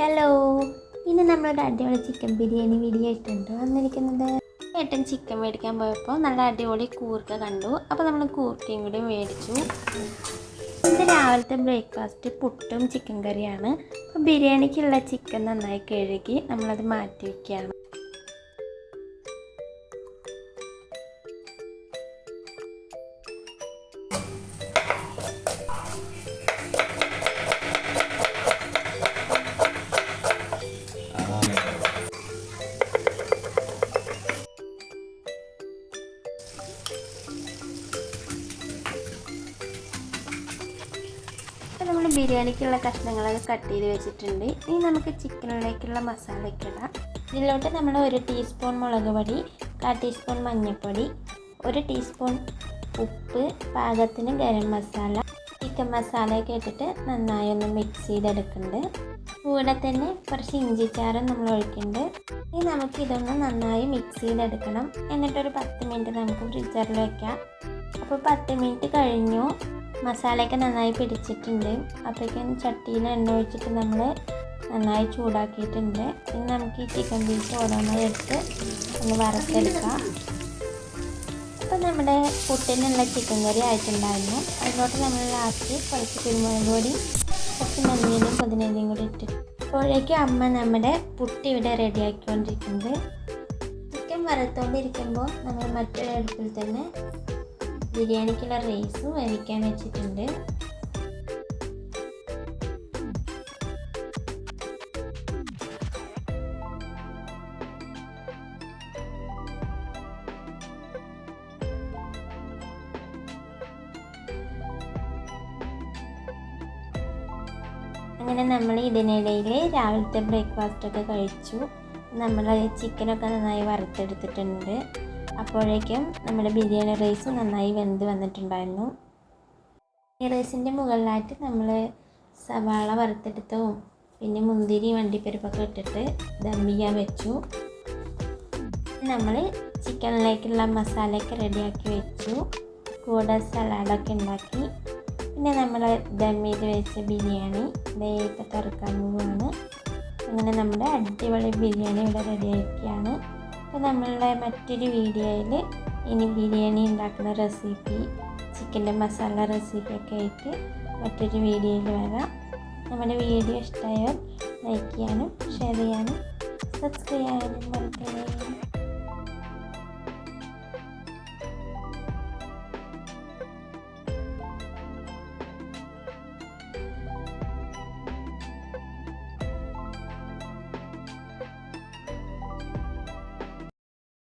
Hello ഇന്ന് നമ്മളൊരു അടിപൊളി ചിക്കൻ ബിരിയാണി വീഡിയോ ആയിട്ടുണ്ട് വന്നിരിക്കുന്നത് ഏട്ടൻ ചിക്കൻ മേടിക്കാൻ പോയപ്പോൾ നല്ല അടിപൊളി കൂർക്ക കണ്ടു. അപ്പോൾ നമ്മൾ കൂർക്കയും കൂടി മേടിച്ചു. ഇത് രാവിലത്തെ ബ്രേക്ക്ഫാസ്റ്റ് പുട്ടും ചിക്കൻ കറിയാണ്. അപ്പോൾ ബിരിയാണിക്കുള്ള ചിക്കൻ നന്നായി കഴുകി നമ്മളത് മാറ്റി വയ്ക്കുകയാണ് അപ്പോൾ നമ്മൾ ബിരിയാണിക്കുള്ള കഷ്ണങ്ങളൊക്കെ കട്ട് ചെയ്ത് വെച്ചിട്ടുണ്ട്. ഇനി നമുക്ക് ചിക്കനിലേക്കുള്ള മസാലയൊക്കെ ഇടാം. ഇതിലോട്ട് നമ്മൾ ഒരു ടീസ്പൂൺ മുളക് പൊടി കാ ടീസ്പൂൺ മഞ്ഞൾപ്പൊടി ഒരു ടീസ്പൂൺ ഉപ്പ് പാകത്തിന് ഗരം മസാല ചിക്കൻ മസാലയൊക്കെ ഇട്ടിട്ട് നന്നായി ഒന്ന് മിക്സ് ചെയ്തെടുക്കുന്നുണ്ട്. കൂടെ തന്നെ കുറച്ച് ഇഞ്ചിച്ചാറും നമ്മൾ ഒഴിക്കുന്നുണ്ട്. ഇനി നമുക്ക് ഇതൊന്ന് നന്നായി മിക്സ് ചെയ്തെടുക്കണം. എന്നിട്ടൊരു പത്ത് മിനിറ്റ് നമുക്ക് ഫ്രിഡ്ജറിൽ വെക്കാം. അപ്പോൾ പത്ത് മിനിറ്റ് കഴിഞ്ഞു. മസാലയൊക്കെ നന്നായി പിടിച്ചിട്ടുണ്ട്. അപ്പോഴേക്കും ചട്ടിയിൽ എണ്ണ ഒഴിച്ചിട്ട് നമ്മൾ നന്നായി ചൂടാക്കിയിട്ടുണ്ട്. ഇനി നമുക്ക് ഈ ചിക്കൻ പീസ് ഓരോന്നായി എടുത്ത് ഒന്ന് വറുത്തെടുക്കാം. അപ്പോൾ നമ്മുടെ പുട്ടിനുള്ള ചിക്കൻ കറി ആയിട്ടുണ്ടായിരുന്നു. അതിലോട്ട് നമ്മൾ ലാസ്റ്റ് കുറച്ച് കുരുമുളക് പൊടി കുറച്ച് മഞ്ഞളും പുതിനയിലയും കൂടി ഇട്ട് അപ്പോഴേക്കും അമ്മ നമ്മുടെ പുട്ടി ഇവിടെ റെഡിയാക്കിക്കൊണ്ടിരിക്കുന്നത് ചിക്കൻ വറുത്തോണ്ടിരിക്കുമ്പോൾ നമ്മൾ മറ്റൊരു അടുപ്പിൽ തന്നെ ബിരിയാണിക്കുള്ള റൈസ് വേവിക്കാൻ വെച്ചിട്ടുണ്ട്. അങ്ങനെ നമ്മൾ ഇതിനിടയിൽ രാവിലത്തെ ബ്രേക്ക്ഫാസ്റ്റ് ഒക്കെ കഴിച്ചു. നമ്മൾ ചിക്കനൊക്കെ നന്നായി വറുത്തെടുത്തിട്ടുണ്ട്. അപ്പോഴേക്കും നമ്മുടെ ബിരിയാണി റൈസ് നന്നായി വെന്ത് വന്നിട്ടുണ്ടായിരുന്നു. ഈ റൈസിന്റെ മുകളിലായിട്ട് നമ്മൾ സവാള വറുത്തെടുത്തതും പിന്നെ മുന്തിരി വണ്ടിപ്പരിപ്പൊക്കെ ഇട്ടിട്ട് ദം ചെയ്യാൻ വെച്ചു. നമ്മൾ ചിക്കനിലേക്കുള്ള മസാലയൊക്കെ റെഡിയാക്കി വെച്ചു. കൂടെ സലാഡൊക്കെ ഉണ്ടാക്കി. പിന്നെ നമ്മൾ ദം ചെയ്ത് വെച്ച ബിരിയാണി ദേ ഇപ്പോൾ തുറക്കാൻ പോവുകയാണ് അങ്ങനെ നമ്മുടെ അടിപൊളി ബിരിയാണി ഇവിടെ റെഡിയാക്കിയാണ് അപ്പോൾ നമ്മളുടെ മറ്റൊരു വീഡിയോയിൽ ഇനി ബിരിയാണി ഉണ്ടാക്കുന്ന റെസിപ്പി ചിക്കന്റെ മസാല റെസിപ്പിയൊക്കെ ആയിട്ട് മറ്റൊരു വീഡിയോയിൽ വരാം. നമ്മുടെ വീഡിയോ ഇഷ്ടമായാൽ ലൈക്ക് ചെയ്യാനും ഷെയർ ചെയ്യാനും സബ്സ്ക്രൈബ് ചെയ്യാനും മറക്കണേ